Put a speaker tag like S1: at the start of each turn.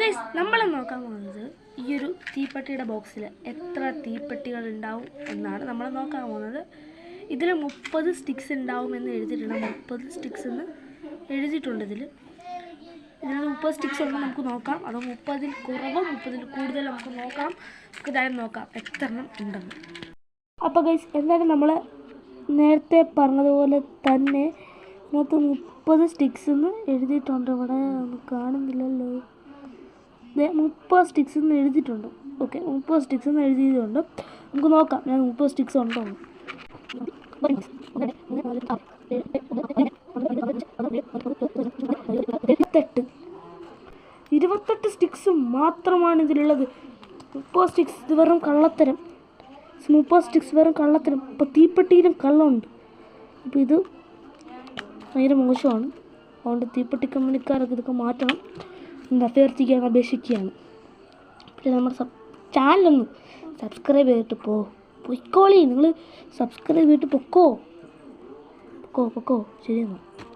S1: Guys നമ്മൾ നോക്കാൻ പോകുന്നത് ഈ ഒരു തീപ്പെട്ടിയുടെ ബോക്സിൽ എത്ര തീപ്പെട്ടികൾ ഉണ്ടാവും എന്നാണ് നമ്മൾ നോക്കാൻ പോകുന്നത്. ഇതിൽ മുപ്പത് സ്റ്റിക്സ് ഉണ്ടാവും എന്ന് എഴുതിയിട്ടുണ്ട്. മുപ്പത് സ്റ്റിക്സ് എന്ന് എഴുതിയിട്ടുണ്ട് ഇതിൽ ഇതിൽ മുപ്പത് സ്റ്റിക്സ് ഉണ്ടെന്ന് നമുക്ക് നോക്കാം. അതോ മുപ്പതിൽ കുറവ് മുപ്പതിൽ കൂടുതൽ നമുക്ക് നോക്കാം. നമുക്ക് ഇതായാലും നോക്കാം. എത്ര എണ്ണം ഉണ്ടെന്ന്. അപ്പോൾ ഗൈസ് എന്തായാലും നമ്മൾ നേരത്തെ പറഞ്ഞതുപോലെ തന്നെ ഇതിനകത്ത് മുപ്പത് സ്റ്റിക്സ് എന്ന് എഴുതിയിട്ടുണ്ട്. ഇവിടെ ദേ മുപ്പത് സ്റ്റിക്സ് എന്ന് എഴുതിയിട്ടുണ്ട്. ഓക്കെ മുപ്പത് സ്റ്റിക്സ് എന്ന് എഴുതിയതുകൊണ്ട് നമുക്ക് നോക്കാം. ഞാൻ മുപ്പത് സ്റ്റിക്സ് ഉണ്ടോ. ഇരുപത്തെട്ട്. ഇരുപത്തെട്ട് സ്റ്റിക്സ് മാത്രമാണ് ഇതിലുള്ളത്. മുപ്പത് സ്റ്റിക്സ് ഇത് വെറും കള്ളത്തരം. മുപ്പത് സ്റ്റിക്സ് വെറും കള്ളത്തരം. ഇപ്പോൾ തീപ്പെട്ടിയിലും കള്ളമുണ്ട്. അപ്പോൾ ഇത് ഭയങ്കര മോശമാണ്. അതുകൊണ്ട് തീപ്പെട്ടി കമ്പനിക്കാരൊക്കെ ഇതൊക്കെ മാറ്റണം. എന്ന് അഭ്യർത്ഥിക്കാൻ അപേക്ഷിക്കുകയാണ്. പിന്നെ നമ്മുടെ സബ് ചാനലൊന്ന് സബ്സ്ക്രൈബ് ചെയ്തിട്ട് പോ. പൊയ്ക്കോളി. നിങ്ങൾ സബ്സ്ക്രൈബ് ചെയ്തിട്ട് പൊക്കോ. പൊക്കോ പൊക്കോ. ശരി എന്നാൽ